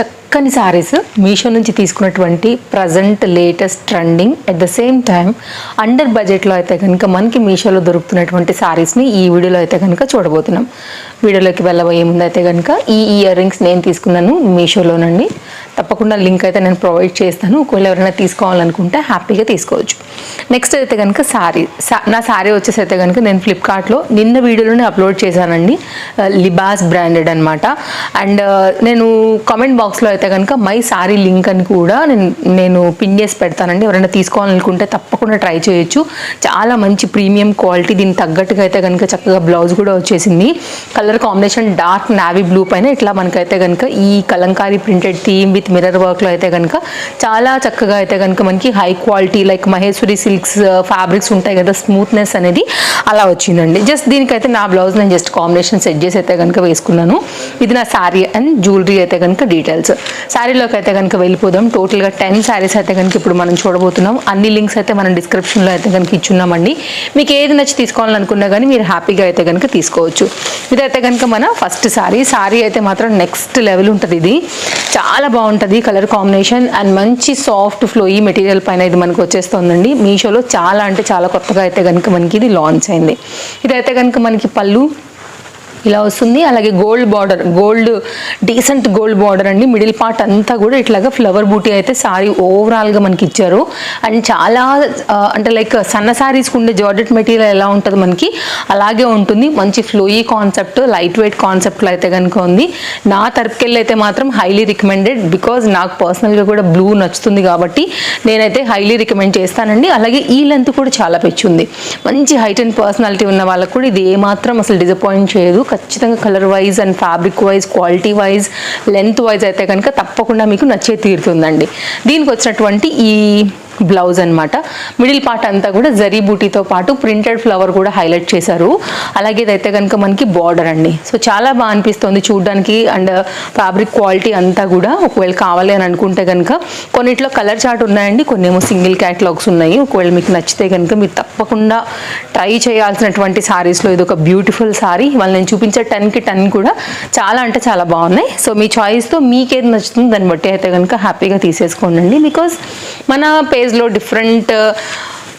చక్కని సారీస్ మీషో నుంచి తీసుకున్నటువంటి present latest trending at the same time under బడ్జెట్లో అయితే కనుక మనకి మీషోలో దొరుకుతున్నటువంటి సారీస్ని ఈ వీడియోలో అయితే కనుక చూడబోతున్నాం. వీడియోలోకి వెళ్ళబోయే ముందు అయితే కనుక ఈ ఇయర్ రింగ్స్ నేను తీసుకున్నాను మీషోలోనండి. తప్పకుండా లింక్ అయితే నేను ప్రొవైడ్ చేస్తాను. ఒకవేళ ఎవరైనా తీసుకోవాలనుకుంటే హ్యాపీగా తీసుకోవచ్చు. నెక్స్ట్ అయితే కనుక సారీ నా సారీ వచ్చేసి అయితే కనుక నేను ఫ్లిప్కార్ట్లో నిన్న వీడియోలోనే అప్లోడ్ చేశానండి. లిబాస్ బ్రాండెడ్ అనమాట అండ్ నేను కామెంట్ బాక్స్లో అయితే కనుక మై సారీ లింక్ అని కూడా నేను నేను పిన్ చేసి పెడతానండి. ఎవరైనా తీసుకోవాలనుకుంటే తప్పకుండా ట్రై చేయొచ్చు. చాలా మంచి ప్రీమియం క్వాలిటీ దీనికి తగ్గట్టుగా అయితే కనుక చక్కగా బ్లౌజ్ కూడా వచ్చేసింది. Colour combination dark navy blue పైన ఇట్లా మనకైతే కనుక ఈ Kalamkari printed theme with mirror వర్క్లో అయితే కనుక చాలా చక్కగా అయితే కనుక మనకి high quality like Maheshwari silks uh, fabrics ఉంటాయి కదా స్మూత్నెస్ అనేది అలా వచ్చిందండి. జస్ట్ దీనికైతే నా బ్లౌజ్ నేను జస్ట్ కాంబినేషన్ సెట్ చేసి అయితే కనుక వేసుకున్నాను. ఇది నా శారీ అండ్ జ్యువెలరీ అయితే కనుక డీటెయిల్స్ శారీలోకి అయితే కనుక వెళ్ళిపోదాం. టోటల్గా టెన్ శారీస్ అయితే కనుక ఇప్పుడు మనం చూడబోతున్నాం. అన్ని లింక్స్ అయితే మనం డిస్క్రిప్షన్లో అయితే కనుక ఇచ్చున్నామండి. మీకు ఏది నచ్చి తీసుకోవాలనుకున్నా కానీ మీరు హ్యాపీగా అయితే కనుక తీసుకోవచ్చు. ఇదైతే కనుక మన ఫస్ట్ శారీ. శారీ అయితే మాత్రం నెక్స్ట్ లెవెల్ ఉంటుంది ఇది. చాలా బాగుంటుంది కలర్ కాంబినేషన్ అండ్ మంచి సాఫ్ట్ ఫ్లోయి మెటీరియల్ పైన ఇది మనకు వచ్చేస్తుందండి. మీషోలో చాలా అంటే చాలా కొత్తగా అయితే కనుక మనకి ఇది లాంచ్ అయింది. ఇదైతే కనుక మనకి పళ్ళు ఇలా వస్తుంది. అలాగే gold border gold decent gold border అండి. మిడిల్ పార్ట్ అంతా కూడా ఇట్లాగా ఫ్లవర్ బూటీ అయితే సారీ ఓవరాల్గా మనకి ఇచ్చారు అండ్ చాలా అంటే లైక్ సన్న సారీస్కి ఉండే జార్జెట్ మెటీరియల్ ఎలా ఉంటుంది మనకి? అలాగే ఉంటుంది. మంచి ఫ్లోయీ కాన్సెప్ట్ లైట్ వెయిట్ కాన్సెప్ట్లో అయితే కనుక ఉంది. నా తరపుకెళ్ళి అయితే మాత్రం హైలీ రికమెండెడ్ బికాజ్ నాకు పర్సనల్గా కూడా బ్లూ నచ్చుతుంది కాబట్టి నేనైతే హైలీ రికమెండ్ చేస్తానండి. అలాగే ఈ లెంత్ కూడా చాలా పెచ్చుంది. మంచి హైట్ అండ్ పర్సనాలిటీ ఉన్న వాళ్ళకు కూడా ఇది ఏమాత్రం అసలు డిసప్పాయింట్ చేయదు. ఖచ్చితంగా colour wise and fabric wise quality wise length wise అయితే కనుక తప్పకుండా మీకు నచ్చే తీరుతుందండి. దీనికి వచ్చినటువంటి ఈ బ్లౌజ్ అన్నమాట. మిడిల్ పార్ట్ అంతా కూడా జరీ బూటీతో పాటు ప్రింటెడ్ ఫ్లవర్ కూడా హైలైట్ చేశారు. అలాగే ఇదైతే కనుక మనకి బార్డర్ అండి. సో చాలా బాగా అనిపిస్తుంది చూడడానికి అండ్ ఫ్యాబ్రిక్ క్వాలిటీ అంతా కూడా. ఒకవేళ కావాలి అని అనుకుంటే కనుక కొన్నిట్లో కలర్ చార్ట్ ఉన్నాయండి కొన్ని ఏమో సింగిల్ క్యాటలాగ్స్ ఉన్నాయి. ఒకవేళ మీకు నచ్చితే కనుక మీరు తప్పకుండా ట్రై చేయాల్సినటువంటి సారీస్లో ఇది ఒక బ్యూటిఫుల్ సారీ. వాళ్ళు నేను చూపించే టెన్కి టెన్ కూడా చాలా అంటే చాలా బాగున్నాయి. సో మీ చాయిస్తో మీకేది నచ్చుతుందో దాన్ని బట్టి అయితే కనుక హ్యాపీగా తీసేసుకోండి బికాస్ మన పేజ్లో డిఫరెంట్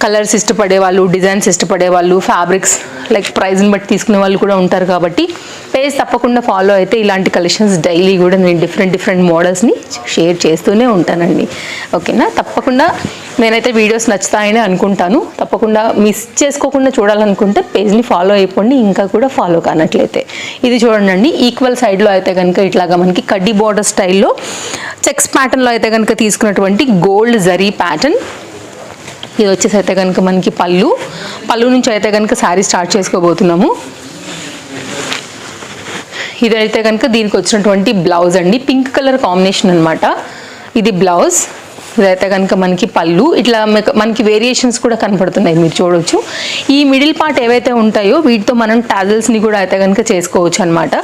కలర్స్ ఇష్టపడే వాళ్ళు డిజైన్స్ ఇష్టపడే వాళ్ళు ఫ్యాబ్రిక్స్ లైక్ ప్రైజ్ని బట్టి తీసుకునే వాళ్ళు కూడా ఉంటారు కాబట్టి పేజ్ తప్పకుండా ఫాలో అయితే ఇలాంటి కలెక్షన్స్ డైలీ కూడా నేను డిఫరెంట్ డిఫరెంట్ మోడల్స్ని షేర్ చేస్తూనే ఉంటానండి. ఓకేనా? తప్పకుండా నేనైతే వీడియోస్ నచ్చుతాయని అనుకుంటాను. తప్పకుండా మిస్ చేసుకోకుండా చూడాలనుకుంటే పేజ్ని ఫాలో అయిపోండి ఇంకా కూడా ఫాలో కానట్లయితే. ఇది చూడండి ఈక్వల్ సైడ్లో అయితే కనుక ఇట్లాగా మనకి కడ్డీ బార్డర్ స్టైల్లో చెక్స్ ప్యాటర్న్లో అయితే కనుక తీసుకున్నటువంటి గోల్డ్ జరీ ప్యాటర్న్ ఇది వచ్చేసి అయితే కనుక మనకి పళ్ళు. పళ్ళు నుంచి అయితే కనుక శారీ స్టార్ట్ చేసుకోబోతున్నాము. ఇదైతే కనుక దీనికి వచ్చినటువంటి బ్లౌజ్ అండి. పింక్ కలర్ కాంబినేషన్ అనమాట ఇది బ్లౌజ్. ఇదైతే కనుక మనకి పళ్ళు ఇట్లా మనకి వేరియేషన్స్ కూడా కనపడుతున్నాయి మీరు చూడొచ్చు. ఈ మిడిల్ పార్ట్ ఏవైతే ఉంటాయో వీటితో మనం టాజల్స్ని కూడా అయితే కనుక చేసుకోవచ్చు అనమాట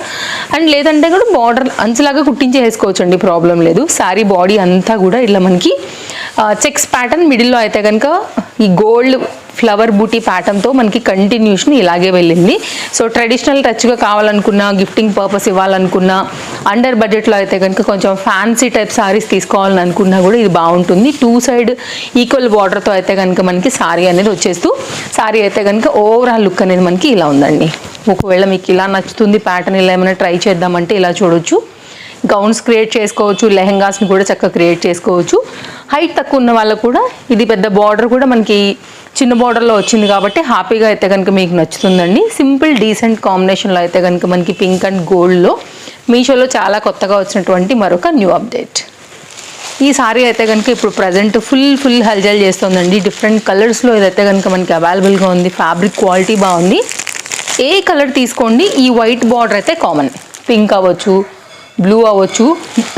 అండ్ లేదంటే కూడా బార్డర్ అంచులాగా కుట్టించి వేసుకోవచ్చు అండి ప్రాబ్లం లేదు. శారీ బాడీ అంతా కూడా ఇట్లా మనకి చెక్స్ ప్యాటర్న్ మిడిల్లో అయితే కనుక ఈ గోల్డ్ ఫ్లవర్ బూటీ ప్యాటర్న్తో మనకి కంటిన్యూషన్ ఇలాగే వెళ్ళింది. సో ట్రెడిషనల్ టచ్గా కావాలనుకున్నా గిఫ్టింగ్ పర్పస్ ఇవ్వాలనుకున్నా అండర్ బడ్జెట్లో అయితే కనుక కొంచెం ఫ్యాన్సీ టైప్ సారీస్ తీసుకోవాలని అనుకున్నా కూడా ఇది బాగుంటుంది. టూ సైడ్ ఈక్వల్ బార్డర్తో అయితే కనుక మనకి సారీ అనేది వచ్చేస్తూ సారీ అయితే కనుక ఓవరాల్ లుక్ అనేది మనకి ఇలా ఉందండి. ఒకవేళ మీకు ఇలా నచ్చుతుంది ప్యాటర్న్ ఇలా ఏమైనా ట్రై చేద్దామంటే ఇలా చూడొచ్చు. గౌన్స్ క్రియేట్ చేసుకోవచ్చు లెహెంగాస్ని కూడా చక్కగా క్రియేట్ చేసుకోవచ్చు. హైట్ తక్కువ ఉన్న వాళ్ళకు కూడా ఇది పెద్ద బార్డర్ కూడా మనకి చిన్న బార్డర్లో వచ్చింది కాబట్టి హ్యాపీగా అయితే కనుక మీకు నచ్చుతుందండి. సింపుల్ డీసెంట్ కాంబినేషన్లో అయితే కనుక మనకి పింక్ అండ్ గోల్డ్లో మీషోలో చాలా కొత్తగా వచ్చినటువంటి మరొక న్యూ అప్డేట్ ఈ సారీ అయితే కనుక ఇప్పుడు ప్రజెంట్ ఫుల్ ఫుల్ హల్జల్ చేస్తుందండి. డిఫరెంట్ కలర్స్లో ఇదైతే కనుక మనకి అవైలబుల్గా ఉంది. ఫ్యాబ్రిక్ క్వాలిటీ బాగుంది. ఏ కలర్ తీసుకోండి ఈ వైట్ బార్డర్ అయితే కామన్ పింక్ అవ్వచ్చు బ్లూ అవ్వచ్చు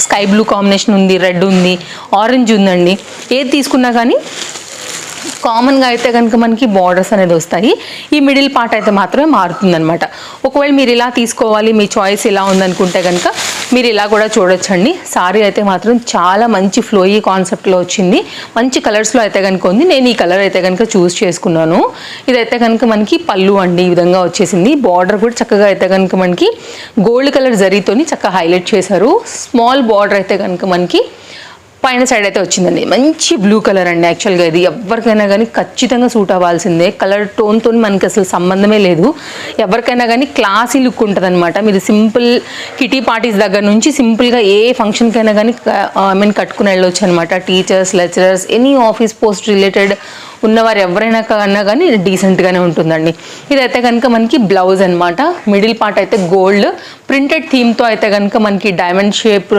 స్కై బ్లూ కాంబినేషన్ ఉంది రెడ్ ఉంది ఆరెంజ్ ఉందండి. ఏది తీసుకున్నా కానీ కామన్గా అయితే కనుక మనకి బార్డర్స్ అనేది వస్తాయి. ఈ మిడిల్ పార్ట్ అయితే మాత్రమే మారుతుందనమాట ఒకవేళ మీరు ఇలా తీసుకోవాలి మీ చాయిస్ ఇలా ఉందనుకుంటే కనుక మీరు ఇలా కూడా చూడొచ్చండి. సారీ అయితే మాత్రం చాలా మంచి ఫ్లోయీ కాన్సెప్ట్లో వచ్చింది. మంచి కలర్స్లో అయితే కనుక ఉంది. నేను ఈ కలర్ అయితే కనుక చూస్ చేసుకున్నాను. ఇదైతే కనుక మనకి పళ్ళు అండి ఈ విధంగా వచ్చేసింది. బార్డర్ కూడా చక్కగా అయితే కనుక మనకి గోల్డ్ కలర్ జరీతోని చక్కగా హైలైట్ చేశారు. స్మాల్ బార్డర్ అయితే కనుక మనకి పైన సైడ్ అయితే వచ్చిందండి. మంచి బ్లూ కలర్ అండి. యాక్చువల్గా ఇది ఎవరికైనా కానీ ఖచ్చితంగా సూట్ అవ్వాల్సిందే. కలర్ టోన్తో మనకి అసలు సంబంధమే లేదు. ఎవరికైనా కానీ క్లాసీ లుక్ ఉంటుంది మీరు సింపుల్ కిటీ పార్టీస్ దగ్గర నుంచి సింపుల్గా ఏ ఫంక్షన్కైనా కానీ ఐ మీన్ కట్టుకుని వెళ్ళొచ్చు అనమాట teachers lecturers any office post related ఉన్నవారు ఎవరైనా కన్నా కానీ డీసెంట్గానే ఉంటుందండి. ఇదైతే కనుక మనకి బ్లౌజ్ అనమాట మిడిల్ పార్ట్ అయితే గోల్డ్ ప్రింటెడ్ థీమ్తో అయితే కనుక మనకి డైమండ్ షేప్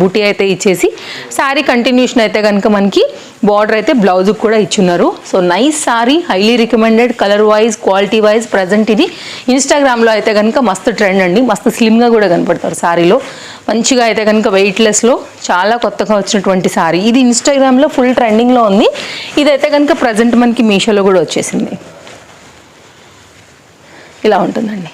బూటీ అయితే ఇచ్చేసి శారీ కంటిన్యూషన్ అయితే కనుక మనకి బార్డర్ అయితే బ్లౌజ్ కూడా ఇచ్చున్నారు. So nice sari highly recommended colour wise quality wise present ఇది. ఇన్స్టాగ్రామ్లో అయితే కనుక మస్తు ట్రెండ్ అండి. మస్తు స్లిమ్గా కూడా కనపడతారు సారీలో మంచిగా అయితే కనుక వెయిట్లెస్లో చాలా కొత్తగా వచ్చినటువంటి సారీ ఇది ఇన్స్టాగ్రామ్లో ఫుల్ ట్రెండింగ్లో ఉంది. ఇదైతే కనుక ప్రజెంట్ మనకి మీషోలో కూడా వచ్చేసింది. ఇలా ఉంటుందండి.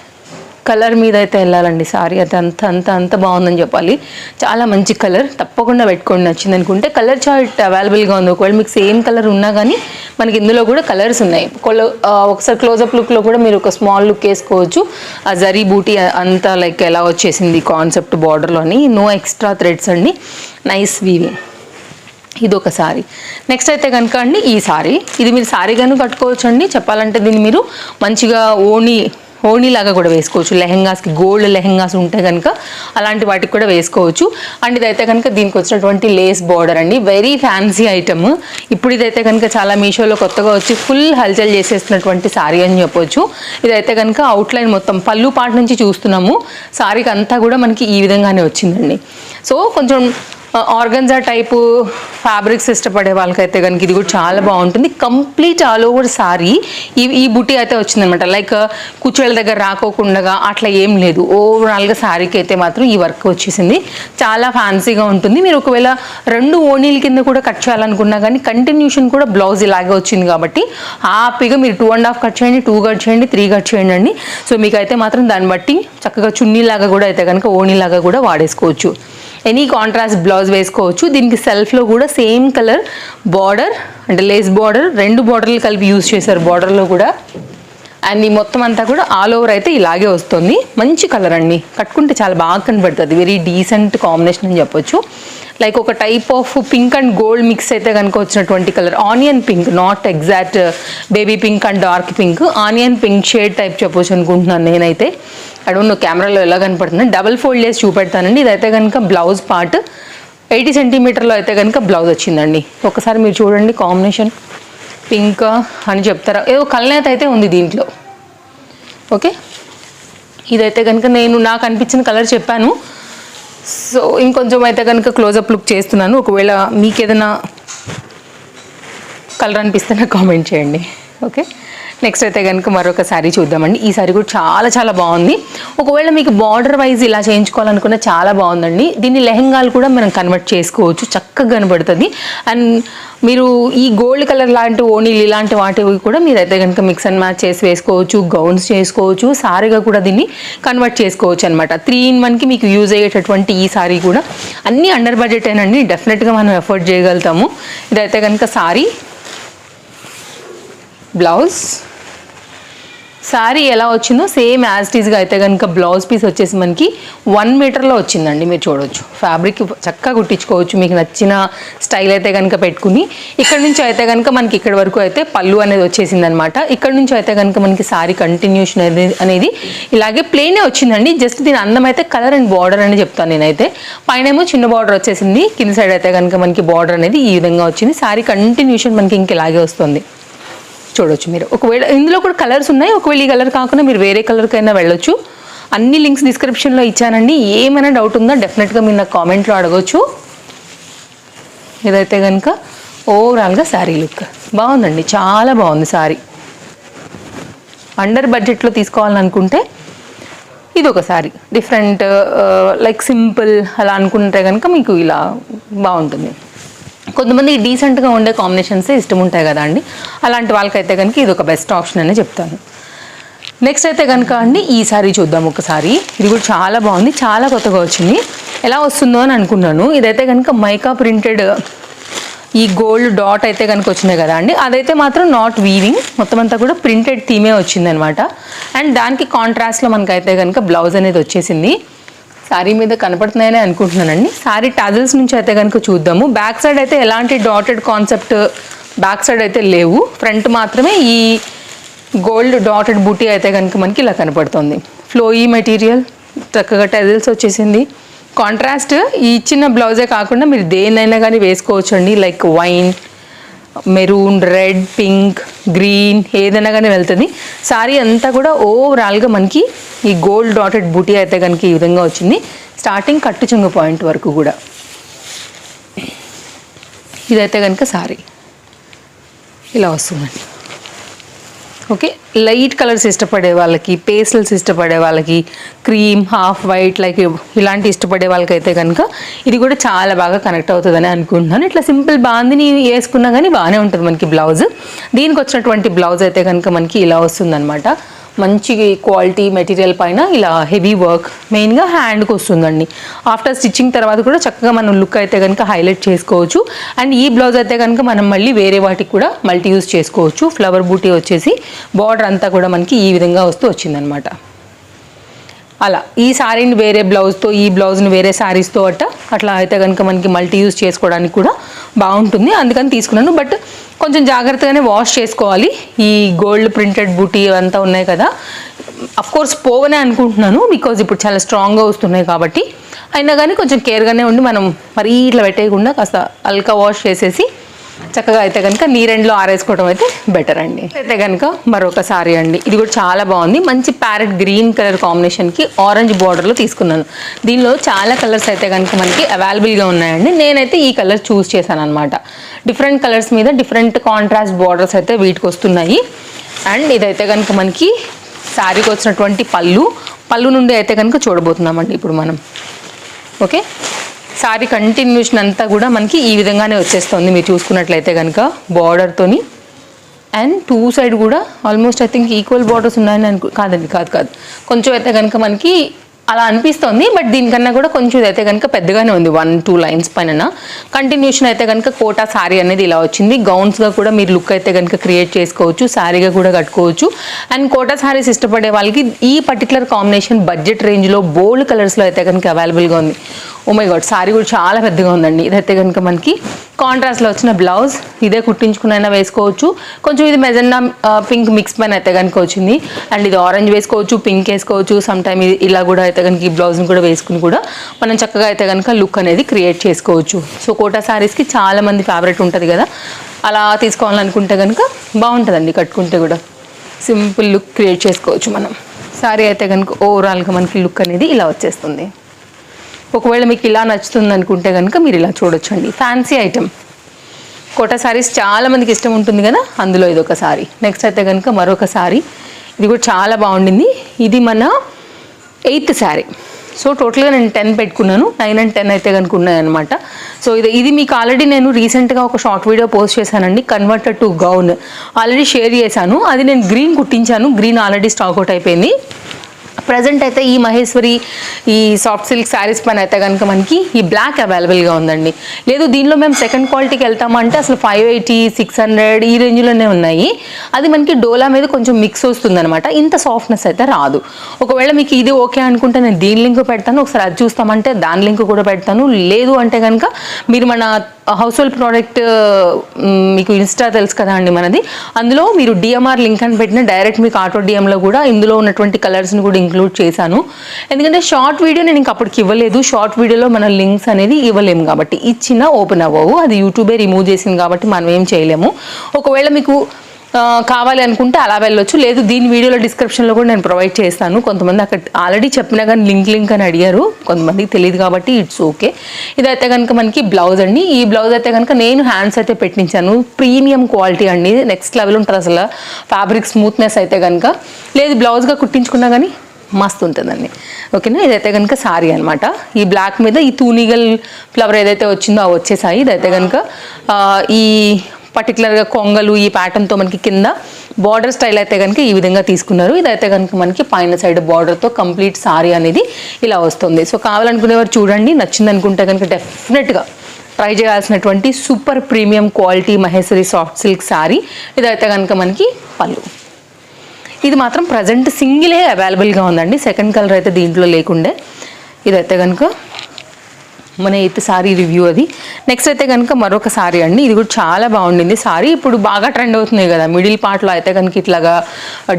కలర్ మీద అయితే వెళ్ళాలండి సారీ అయితే అంత అంత అంత బాగుందని చెప్పాలి. చాలా మంచి కలర్ తప్పకుండా పెట్టుకోండి. నచ్చింది అనుకుంటే కలర్ చార్ట్ అవైలబుల్గా ఉంది. ఒకవేళ మీకు సేమ్ కలర్ ఉన్నా కానీ మనకి ఇందులో కూడా కలర్స్ ఉన్నాయి. ఒకసారి క్లోజప్ లుక్లో కూడా మీరు ఒక స్మాల్ లుక్ వేసుకోవచ్చు. ఆ జరీ బూటీ అంతా లైక్ ఎలా వచ్చేసింది కాన్సెప్ట్ బార్డర్లోని నో ఎక్స్ట్రా థ్రెడ్స్ అండి. నైస్ వీవింగ్ ఇది ఒక సారీ. నెక్స్ట్ అయితే కనుక అండి ఈ సారీ. ఇది మీరు సారీగాను కట్టుకోవచ్చు అండి చెప్పాలంటే దీన్ని మీరు మంచిగా ఓణి ఓణి లాగా కూడా వేసుకోవచ్చు. లెహెంగాస్కి గోల్డ్ లెహెంగాస్ ఉంటే కనుక అలాంటి వాటికి కూడా వేసుకోవచ్చు. అండ్ ఇదైతే కనుక దీనికి వచ్చినటువంటి లేస్ బార్డర్ అండి. వెరీ ఫ్యాన్సీ ఐటమ్ ఇప్పుడు ఇదైతే కనుక చాలా మీషోలో కొత్తగా వచ్చి ఫుల్ హల్చల్ చేసేసినటువంటి సారీ అని చెప్పొచ్చు. ఇదైతే కనుక అవుట్లైన్ మొత్తం పళ్ళు పాట నుంచి చూస్తున్నాము. సారీకి అంతా కూడా మనకి ఈ విధంగానే వచ్చిందండి. సో కొంచెం ఆర్గన్జా టైపు ఫ్యాబ్రిక్స్ ఇష్టపడే వాళ్ళకైతే కనుక ఇది కూడా చాలా బాగుంటుంది. Complete all over sari. ఈ ఈ బుట్టి అయితే వచ్చిందనమాట. లైక్ కుచ్చేళ్ళ దగ్గర రాకోకుండా అట్లా ఏం లేదు. ఓవరాల్గా శారీకి అయితే మాత్రం ఈ వర్క్ వచ్చేసింది. చాలా ఫ్యాన్సీగా ఉంటుంది. మీరు ఒకవేళ రెండు ఓనీల కింద కూడా కట్ చేయాలనుకున్నా కానీ కంటిన్యూషన్ కూడా బ్లౌజ్ ఇలాగే వచ్చింది కాబట్టి హ్యాపీగా మీరు టూ అండ్ హాఫ్ కట్ చేయండి టూ కట్ చేయండి త్రీ కట్ చేయండి అండి. సో మీకు అయితే మాత్రం దాన్ని బట్టి చక్కగా చున్నీలాగా కూడా అయితే కనుక ఓనీలాగా కూడా వాడేసుకోవచ్చు. ఎనీ కాంట్రాస్ట్ బ్లౌజ్ వేసుకోవచ్చు. దీనికి సెల్ఫ్లో కూడా సేమ్ కలర్ బార్డర్ అంటే లేస్ బార్డర్ రెండు బార్డర్లు కలిపి యూజ్ చేశారు బార్డర్లో కూడా. అండ్ ఈ మొత్తం అంతా కూడా ఆల్ ఓవర్ అయితే ఇలాగే వస్తుంది. మంచి కలర్ అండి. కట్టుకుంటే చాలా బాగా కనబడుతుంది. వెరీ డీసెంట్ కాంబినేషన్ అని చెప్పొచ్చు. లైక్ ఒక type of pink and gold mix అయితే కనుక వచ్చినటువంటి colour onion pink not exact baby pink and dark pink onion pink shade type చెప్పొచ్చు అనుకుంటున్నాను నేనైతే. అడవున్న కెమెరాలో ఎలా కనపడుతుంది. డబల్ ఫోల్డ్ చేసి చూపెడతానండి. ఇదైతే కనుక బ్లౌజ్ పార్ట్ ఎయిటీ సెంటీమీటర్లో అయితే కనుక బ్లౌజ్ వచ్చిందండి. ఒకసారి మీరు చూడండి కాంబినేషన్ పింక్ అని చెప్తారా? ఏదో కల్నేత అయితే ఉంది దీంట్లో. ఓకే ఇదైతే కనుక నేను నాకు అనిపించిన కలర్ చెప్పాను. సో ఇంకొంచెం అయితే కనుక క్లోజప్ లుక్ చేస్తున్నాను. ఒకవేళ మీకు ఏదైనా కలర్ అనిపిస్తే నాకు కామెంట్ చేయండి. ఓకే నెక్స్ట్ అయితే కనుక మరొక శారీ చూద్దామండి. ఈ శారీ కూడా చాలా చాలా బాగుంది. ఒకవేళ మీకు బార్డర్ వైజ్ ఇలా చేయించుకోవాలనుకున్న చాలా బాగుందండి. దీన్ని లెహెంగాలు కూడా మనం కన్వర్ట్ చేసుకోవచ్చు. చక్కగా కనబడుతుంది. అండ్ మీరు ఈ గోల్డ్ కలర్ లాంటి ఓనీలు ఇలాంటి వాటివి కూడా మీరైతే కనుక మిక్స్ అండ్ మ్యాచ్ చేసి వేసుకోవచ్చు గౌన్స్ చేసుకోవచ్చు సారీగా కూడా దీన్ని కన్వర్ట్ చేసుకోవచ్చు అనమాట త్రీ ఇన్ వన్కి మీకు యూజ్ అయ్యేటటువంటి ఈ సారీ కూడా అన్నీ అండర్ బడ్జెట్ అయినండి డెఫినెట్గా మనం ఎఫోర్డ్ చేయగలుగుతాము. ఇదైతే కనుక సారీ బ్లౌజ్? శారీ ఎలా వచ్చిందో సేమ్ యాజ్ టీజ్గా అయితే కనుక బ్లౌజ్ పీస్ వచ్చేసి మనకి వన్ మీటర్లో వచ్చిందండి మీరు చూడొచ్చు. ఫ్యాబ్రిక్ చక్కగా కుట్టించుకోవచ్చు మీకు నచ్చిన స్టైల్ అయితే కనుక పెట్టుకుని. ఇక్కడ నుంచి అయితే కనుక మనకి ఇక్కడ వరకు అయితే పళ్ళు అనేది వచ్చేసింది అనమాట ఇక్కడ నుంచి అయితే కనుక మనకి శారీ కంటిన్యూషన్ అనేది అనేది ఇలాగే ప్లేనే వచ్చిందండి. జస్ట్ దీని అందం అయితే కలర్ అండ్ బార్డర్ అని చెప్తాను నేనైతే. పైన ఏమో చిన్న బార్డర్ వచ్చేసింది. కింద సైడ్ అయితే కనుక మనకి బార్డర్ అనేది ఈ విధంగా వచ్చింది. శారీ కంటిన్యూషన్ మనకి ఇంక ఇలాగే వస్తుంది. చూడొచ్చు మీరు. ఒకవేళ ఇందులో కూడా కలర్స్ ఉన్నాయి ఒకవేళ ఈ కలర్ కాకుండా మీరు వేరే కలర్కైనా వెళ్ళొచ్చు. అన్ని లింక్స్ డిస్క్రిప్షన్లో ఇచ్చానండి. ఏమైనా డౌట్ ఉందా డెఫినెట్గా మీరు నాకు కామెంట్లో అడగొచ్చు. ఇదైతే కనుక ఓవరాల్గా శారీ లుక్ బాగుందండి చాలా బాగుంది శారీ అండర్ బడ్జెట్లో తీసుకోవాలనుకుంటే ఇది ఒక శారీ డిఫరెంట్ లైక్ సింపుల్ అలా అనుకుంటే కనుక మీకు ఇలా బాగుంటుంది. కొంతమంది డీసెంట్గా ఉండే కాంబినేషన్సే ఇష్టం ఉంటాయి కదా అండి. అలాంటి వాళ్ళకైతే కనుక ఇది ఒక బెస్ట్ ఆప్షన్ అని చెప్తాను. నెక్స్ట్ అయితే కనుక అండి ఈ సారీ చూద్దాం ఒకసారి. ఇది కూడా చాలా బాగుంది చాలా కొత్తగా వచ్చింది. ఎలా వస్తుందో అని అనుకున్నాను. ఇదైతే కనుక మైకా ప్రింటెడ్ ఈ గోల్డ్ డాట్ అయితే కనుక వచ్చినాయి కదా అండి. అదైతే మాత్రం నాట్ వీవింగ్ మొత్తం అంతా కూడా ప్రింటెడ్ థీమే వచ్చిందనమాట అండ్ దానికి కాంట్రాస్ట్లో మనకైతే కనుక బ్లౌజ్ అనేది వచ్చేసింది. శారీ మీద కనపడుతున్నాయని అనుకుంటున్నానండి. శారీ టాజల్స్ నుంచి అయితే కనుక చూద్దాము. బ్యాక్ సైడ్ అయితే ఎలాంటి డాటెడ్ కాన్సెప్ట్ బ్యాక్ సైడ్ అయితే లేవు. ఫ్రంట్ మాత్రమే ఈ గోల్డ్ డాటెడ్ బూటీ అయితే కనుక మనకి ఇలా కనపడుతుంది. ఫ్లోయీ మెటీరియల్ చక్కగా టెజల్స్ వచ్చేసింది. కాంట్రాస్ట్ ఈ ఇచ్చిన బ్లౌజే కాకుండా మీరు దేన్నైనా కానీ వేసుకోవచ్చు అండి like wine maroon red pink green ఏదైనా కానీ వెళ్తుంది. సారీ అంతా కూడా ఓవరాల్గా మనకి ఈ గోల్డ్ డాటెడ్ బూటీ అయితే కనుక ఈ విధంగా వచ్చింది. స్టార్టింగ్ కట్టుచుంగ పాయింట్ వరకు కూడా. ఇదైతే కనుక సారీ. ఇలా వస్తుందండి. ఓకే. లైట్ కలర్స్ ఇష్టపడే వాళ్ళకి పేస్టల్స్ ఇష్టపడే వాళ్ళకి క్రీమ్ హాఫ్ వైట్ లైక్ ఇలాంటి ఇష్టపడే వాళ్ళకైతే కనుక ఇది కూడా చాలా బాగా కనెక్ట్ అవుతుందని అనుకుంటున్నాను. ఇట్లా సింపుల్ బాందిని వేసుకున్నా కానీ బాగానే ఉంటుంది మనకి బ్లౌజ్. దీనికి వచ్చినటువంటి బ్లౌజ్ అయితే కనుక మనకి ఇలా వస్తుందన్నమాట. మంచి క్వాలిటీ మెటీరియల్ పైన ఇలా హెవీ వర్క్ మెయిన్గా హ్యాండ్కి వస్తుందండి. ఆఫ్టర్ స్టిచ్చింగ్ తర్వాత కూడా చక్కగా మనం లుక్ అయితే కనుక హైలైట్ చేసుకోవచ్చు. అండ్ ఈ బ్లౌజ్ అయితే కనుక మనం మళ్ళీ వేరే వాటికి కూడా మల్టీ యూస్ చేసుకోవచ్చు. ఫ్లవర్ బూటీ వచ్చేసి బార్డర్ అంతా కూడా మనకి ఈ విధంగా వస్తూ వచ్చిందనమాట అలా. ఈ శారీని వేరే బ్లౌజ్తో ఈ బ్లౌజ్ని వేరే శారీస్తో అట్ట అట్లా అయితే కనుక మనకి మల్టీ యూస్ చేసుకోవడానికి కూడా బాగుంటుంది. అందుకని తీసుకున్నాను. బట్ కొంచెం జాగ్రత్తగానే వాష్ చేసుకోవాలి. ఈ గోల్డ్ ప్రింటెడ్ బూటీ అంతా ఉన్నాయి కదా. అఫ్ కోర్స్ పోవనే అనుకుంటున్నాను బికాజ్ ఇప్పుడు చాలా స్ట్రాంగ్గా వస్తున్నాయి కాబట్టి. అయినా కానీ కొంచెం కేర్గానే ఉండి మనం మరీ ఇట్లా పెట్టేయకుండా కాస్త అల్కా వాష్ చేసేసి చక్కగా అయితే కనుక నీరెండ్లో ఆరేసుకోవడం అయితే బెటర్ అండి. అయితే కనుక మరొకసారి అండి. ఇది కూడా చాలా బాగుంది. మంచి ప్యారెట్ గ్రీన్ కలర్ కాంబినేషన్కి ఆరెంజ్ బార్డర్లో తీసుకున్నాను. దీనిలో చాలా కలర్స్ అయితే కనుక మనకి అవైలబుల్గా ఉన్నాయండి. నేనైతే ఈ కలర్ చూస్ చేశాను అనమాట డిఫరెంట్ కలర్స్ మీద డిఫరెంట్ కాంట్రాస్ట్ బార్డర్స్ అయితే వీటికి వస్తున్నాయి. అండ్ ఇదైతే కనుక మనకి శారీకి వచ్చినటువంటి పళ్ళు. పళ్ళు నుండి అయితే కనుక చూడబోతున్నామండి ఇప్పుడు మనం. ఓకే సారీ కంటిన్యూషన్ అంతా కూడా మనకి ఈ విధంగానే వచ్చేస్తుంది. మీరు చూసుకున్నట్లయితే కనుక బార్డర్తోని అండ్ టూ సైడ్ కూడా almost I think equal borders ఉన్నాయని అనుకో కాదండి కాదు కాదు. కొంచెం అయితే కనుక మనకి అలా అనిపిస్తోంది బట్ దీనికన్నా కూడా కొంచెం అయితే కనుక పెద్దగానే ఉంది వన్ టూ లైన్స్ పైన కంటిన్యూషన్ అయితే కనుక కోటా శారీ అనేది ఇలా వచ్చింది. గౌన్స్గా కూడా మీరు లుక్ అయితే కనుక క్రియేట్ చేసుకోవచ్చు శారీగా కూడా కట్టుకోవచ్చు. అండ్ కోటా శారీస్ ఇష్టపడే వాళ్ళకి ఈ పర్టికులర్ కాంబినేషన్ బడ్జెట్ రేంజ్లో బోల్డ్ కలర్స్లో అయితే కనుక అవైలబుల్గా ఉంది. ఓ మై గాడ్ సారీ కూడా చాలా పెద్దగా ఉందండి. ఇదైతే కనుక మనకి కాంట్రాస్ట్లో వచ్చిన బ్లౌజ్ ఇదే కుట్టించుకునైనా వేసుకోవచ్చు. కొంచెం ఇది మెజెండా పింక్ మిక్స్ పైన అయితే కనుక వచ్చింది. అండ్ ఇది ఆరెంజ్ వేసుకోవచ్చు పింక్ వేసుకోవచ్చు. సమ్ టైమ్ ఇలా కూడా అయితే కనుక ఈ బ్లౌజ్ని కూడా వేసుకుని కూడా మనం చక్కగా అయితే కనుక లుక్ అనేది క్రియేట్ చేసుకోవచ్చు. సో కోటా శారీస్కి చాలామంది ఫేవరెట్ ఉంటుంది కదా. అలా తీసుకోవాలనుకుంటే కనుక బాగుంటుందండి కట్టుకుంటే కూడా. సింపుల్ లుక్ క్రియేట్ చేసుకోవచ్చు మనం. శారీ అయితే కనుక ఓవరాల్గా మనకి లుక్ అనేది ఇలా వచ్చేస్తుంది. ఒకవేళ మీకు ఇలా నచ్చుతుంది అనుకుంటే కనుక మీరు ఇలా చూడొచ్చండి. ఫ్యాన్సీ ఐటెం కోటా శారీస్ చాలామందికి ఇష్టం ఉంటుంది కదా. అందులో ఇది ఒక శారీ నెక్స్ట్ అయితే కనుక మరొక శారీ ఇది కూడా చాలా బాగుండింది. ఇది మన ఎయిత్ శారీ. సో టోటల్గా నేను టెన్ పెట్టుకున్నాను. నైన్ అండ్ టెన్ అయితే కనుక ఉన్నాయన్నమాట. సో ఇది ఇది మీకు ఆల్రెడీ నేను రీసెంట్గా ఒక షార్ట్ వీడియో పోస్ట్ చేశానండి. Converter to gown. Already share చేశాను. అది నేను గ్రీన్ కుట్టించాను. గ్రీన్ ఆల్రెడీ స్టాక్ అవుట్ అయిపోయింది. ప్రజెంట్ అయితే ఈ మహేశ్వరి ఈ సాఫ్ట్ సిల్క్ శారీస్ పైన అయితే కనుక మనకి ఈ బ్లాక్ అవైలబుల్గా ఉందండి. లేదు దీనిలో మేము సెకండ్ క్వాలిటీకి వెళ్తామంటే అసలు ఫైవ్ ఎయిటీ సిక్స్ హండ్రెడ్ ఈ రేంజ్లోనే ఉన్నాయి. అది మనకి డోలా మీద కొంచెం మిక్స్ వస్తుందనమాట ఇంత సాఫ్ట్నెస్ అయితే రాదు. ఒకవేళ మీకు ఇది ఓకే అనుకుంటే నేను దీని లింక్ పెడతాను. ఒకసారి అది చూస్తామంటే దాని లింక్ కూడా పెడతాను. లేదు అంటే కనుక మీరు మన హౌస్ హోల్డ్ ప్రోడక్ట్ మీకు ఇన్స్టా తెలుసు కదా అండి మనది. అందులో మీరు డిఎంఆర్ లింక్ అని పెట్టిన డైరెక్ట్ మీకు ఆటో డిఎంలో కూడా ఇందులో ఉన్నటువంటి కలర్స్ని కూడా ఇంక్లూడ్ చేశాను. ఎందుకంటే షార్ట్ వీడియో నేను ఇంక అప్పటికి ఇవ్వలేదు. షార్ట్ వీడియోలో మన లింక్స్ అనేది ఇవ్వలేము కాబట్టి ఇచ్చిన ఓపెన్ అవ్వవు. అది యూట్యూబే రిమూవ్ చేసింది కాబట్టి మనం ఏం చేయలేము. ఒకవేళ మీకు కావాలి అనుకుంటే అలా వెళ్ళొచ్చు. లేదు దీని వీడియోలో డిస్క్రిప్షన్లో కూడా నేను ప్రొవైడ్ చేస్తాను కొంతమంది అక్కడ ఆల్రెడీ చెప్పినా కానీ లింక్ లింక్ అని అడిగారు. కొంతమందికి తెలియదు కాబట్టి ఇట్స్ ఓకే ఇదైతే కనుక మనకి బ్లౌజ్ అండి. ఈ బ్లౌజ్ అయితే కనుక నేను హ్యాండ్స్ అయితే పెట్టించాను. ప్రీమియం క్వాలిటీ అండి. నెక్స్ట్ లెవెల్ ఉంటుంది అసలు. ఫ్యాబ్రిక్ స్మూత్నెస్ అయితే కనుక లేదు బ్లౌజ్గా కుట్టించుకున్నా కానీ మస్తు ఉంటుందండి. ఓకేనా ఇదైతే కనుక సారీ అనమాట ఈ బ్లాక్ మీద ఈ తూనిగల్ ఫ్లవర్ ఏదైతే వచ్చిందో అవి వచ్చేసాయి. ఇదైతే కనుక ఈ పర్టికులర్గా కొంగలు ఈ ప్యాటర్న్తో మనకి కింద బార్డర్ స్టైల్ అయితే కనుక ఈ విధంగా తీసుకున్నారు. ఇదైతే కనుక మనకి పైన సైడ్ బార్డర్తో కంప్లీట్ సారీ అనేది ఇలా వస్తుంది. సో కావాలనుకునేవారు చూడండి. నచ్చింది అనుకుంటే కనుక డెఫినెట్గా ట్రై చేయాల్సినటువంటి super premium quality Maheshwari soft silk sari ఇదైతే కనుక మనకి పళ్ళు. ఇది మాత్రం ప్రజెంట్ సింగిలే అవైలబుల్గా ఉందండి. సెకండ్ కలర్ అయితే దీంట్లో లేకుండే. ఇదైతే కనుక మన ఎయిత్ సారీ రివ్యూ అది. నెక్స్ట్ అయితే కనుక మరొక సారీ అండి. ఇది కూడా చాలా బాగుండింది. సారీ ఇప్పుడు బాగా ట్రెండ్ అవుతున్నాయి కదా. మిడిల్ పార్ట్లో అయితే కనుక ఇట్లాగా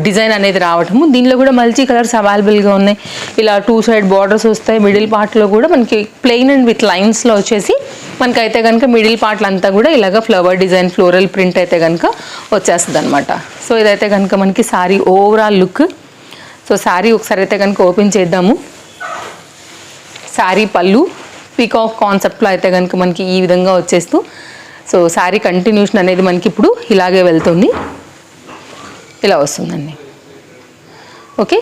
డిజైన్ అనేది రావటము. దీనిలో కూడా మల్టీ కలర్స్ అవైలబుల్గా ఉన్నాయి. ఇలా టూ సైడ్ బార్డర్స్ వస్తాయి. మిడిల్ పార్ట్లో కూడా మనకి ప్లెయిన్ అండ్ విత్ లైన్స్లో వచ్చేసి మనకైతే కనుక మిడిల్ పార్ట్లు అంతా కూడా ఇలాగ ఫ్లవర్ డిజైన్ ఫ్లోరల్ ప్రింట్ అయితే కనుక వచ్చేస్తుంది అనమాట సో ఇదైతే కనుక మనకి sari overall look so sari ఒకసారి అయితే కనుక ఓపెన్ చేద్దాము. శారీ పళ్ళు. పీకాక్ కాన్సెప్ట్లో అయితే కనుక మనకి ఈ విధంగా వచ్చేస్తూ సో శారీ కంటిన్యూషన్ అనేది మనకి ఇప్పుడు ఇలాగే వెళ్తుంది. ఇలా వస్తుందండి. ఓకే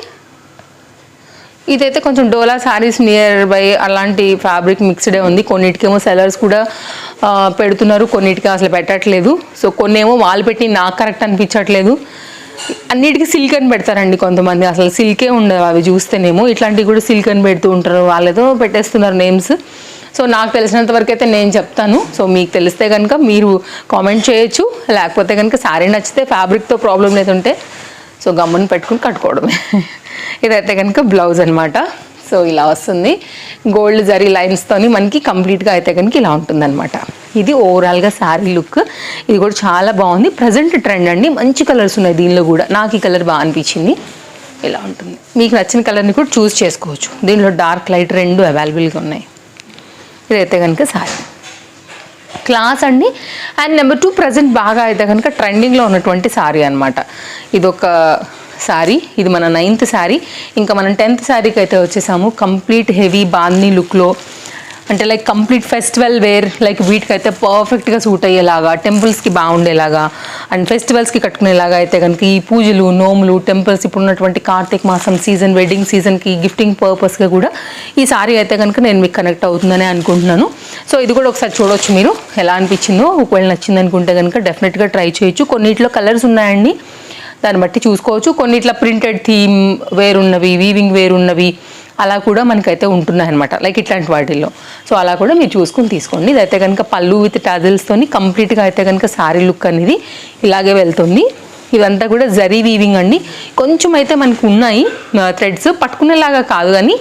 ఇదైతే కొంచెం డోలా శారీస్ నియర్ బై అలాంటి ఫ్యాబ్రిక్ మిక్స్డే ఉంది. కొన్నిటికేమో సెలర్స్ కూడా పెడుతున్నారు కొన్నిటికి అసలు పెట్టట్లేదు. సో కొన్ని ఏమో వాళ్ళు పెట్టి నాకు కరెక్ట్ అనిపించట్లేదు. అన్నిటికీ సిల్క్ అని పెడతారండి కొంతమంది. అసలు సిల్కే ఉండవు అవి చూస్తేనేమో. ఇట్లాంటివి కూడా సిల్క్ అని పెడుతూ ఉంటారు. వాళ్ళతో పెట్టేస్తున్నారు నేమ్స్ సో నాకు తెలిసినంత వరకు అయితే నేను చెప్తాను. సో మీకు తెలిస్తే కనుక మీరు కామెంట్ చేయొచ్చు. లేకపోతే కనుక శారీ నచ్చితే ఫ్యాబ్రిక్తో ప్రాబ్లం లేదంటే సో గమ్మును పెట్టుకుని కట్టుకోవడమే. ఇదైతే కనుక బ్లౌజ్ అనమాట సో ఇలా వస్తుంది. గోల్డ్ జరీ లైన్స్తోని మనకి కంప్లీట్గా అయితే కనుక ఇలా ఉంటుందన్నమాట. ఇది ఓవరాల్గా శారీ లుక్. ఇది కూడా చాలా బాగుంది. ప్రజెంట్ ట్రెండ్ అండి. మంచి కలర్స్ ఉన్నాయి దీనిలో కూడా. నాకు ఈ కలర్ బాగా అనిపించింది. ఇలా ఉంటుంది. మీకు నచ్చిన కలర్ని కూడా చూస్ చేసుకోవచ్చు. దీనిలో డార్క్ లైట్ రెండు అవైలబుల్గా ఉన్నాయి. ఇదైతే కనుక సారీ క్లాస్ అండి. అండ్ నెంబర్ టూ ప్రజెంట్ బాగా అయితే కనుక ట్రెండింగ్లో ఉన్నటువంటి సారీ అనమాట ఇదొక శారీ ఇది మన నైన్త్ శారీ ఇంకా మనం టెన్త్ శారీకి అయితే వచ్చేసాము. కంప్లీట్ హెవీ బాందీ లుక్లో అంటే like complete festival wear like వీటికైతే పర్ఫెక్ట్గా సూట్ అయ్యేలాగా టెంపుల్స్కి బాగుండేలాగా అండ్ ఫెస్టివల్స్కి కట్టుకునేలాగా అయితే కనుక ఈ పూజలు నోములు టెంపుల్స్ ఇప్పుడు ఉన్నటువంటి కార్తీక మాసం సీజన్ వెడ్డింగ్ సీజన్కి గిఫ్టింగ్ పర్పస్గా కూడా ఈ సారీ అయితే కనుక నేను మీకు కనెక్ట్ అవుతుందని అనుకుంటున్నాను. సో ఇది కూడా ఒకసారి చూడవచ్చు మీరు ఎలా అనిపించిందో. ఒకవేళ నచ్చింది అనుకుంటే కనుక డెఫినెట్గా ట్రై చేయొచ్చు. కొన్నిట్లో కలర్స్ ఉన్నాయండి. దాన్ని బట్టి చూసుకోవచ్చు. కొన్ని ఇట్లా ప్రింటెడ్ థీమ్ వేరున్నవి వీవింగ్ వేరున్నవి అలా కూడా మనకైతే ఉంటున్నాయి అనమాట లైక్ ఇట్లాంటి వాటిల్లో. సో అలా కూడా మీరు చూసుకుని తీసుకోండి. ఇదైతే కనుక పళ్ళు విత్ టాజిల్స్తోని కంప్లీట్గా అయితే కనుక సారీ లుక్ అనేది ఇలాగే వెళ్తుంది. ఇదంతా కూడా జరీ వీవింగ్ అండి. కొంచెం అయితే మనకు ఉన్నాయి uh, థ్రెడ్స్ పట్టుకునేలాగా కాదు కానీ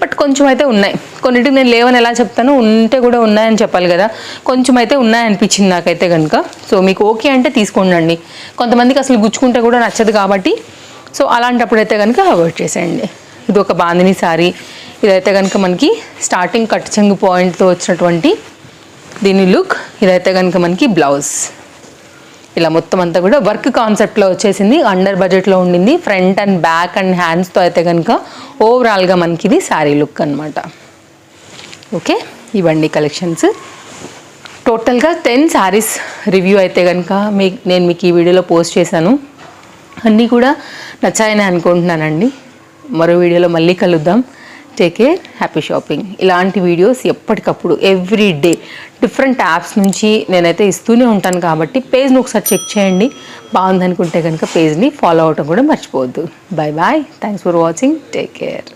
బట్ కొంచెం అయితే ఉన్నాయి. కొన్నిటికి నేను లేవని ఎలా చెప్తాను ఉంటే కూడా ఉన్నాయని చెప్పాలి కదా. కొంచెం అయితే ఉన్నాయనిపించింది నాకైతే కనుక సో మీకు ఓకే అంటే తీసుకోండి కొంతమందికి అసలు గుచ్చుకుంటే కూడా నచ్చదు కాబట్టి. సో అలాంటప్పుడు అయితే కనుక అవాయిడ్ చేసేయండి. ఇది ఒక బాందిని సారీ. ఇదైతే కనుక మనకి స్టార్టింగ్ కట్ చెంగు పాయింట్తో వచ్చినటువంటి దీని లుక్. ఇదైతే కనుక మనకి బ్లౌజ్. ఇలా మొత్తం అంతా కూడా వర్క్ కాన్సెప్ట్లో వచ్చేసింది అండర్ బడ్జెట్లో ఉండింది ఫ్రంట్ అండ్ బ్యాక్ అండ్ హ్యాండ్స్తో అయితే కనుక ఓవరాల్గా మనకి ఇది శారీ లుక్ అనమాట ఓకే ఇవ్వండి కలెక్షన్స్ టోటల్గా టెన్ శారీస్ రివ్యూ అయితే కనుక మీ నేను మీకు ఈ వీడియోలో పోస్ట్ చేశాను. అన్నీ కూడా నచ్చాయని అనుకుంటున్నానండి. మరో వీడియోలో మళ్ళీ కలుద్దాం. టేక్ కేర్ హ్యాపీ షాపింగ్ ఇలాంటి వీడియోస్ ఎప్పటికప్పుడు ఎవ్రీ డే డిఫరెంట్ యాప్స్ నుంచి నేనైతే ఇస్తూనే ఉంటాను కాబట్టి పేజ్ని ఒకసారి చెక్ చేయండి. బాగుందనుకుంటే కనుక పేజ్ని ఫాలో అవటం కూడా మర్చిపోవద్దు. Bye bye thanks for watching take care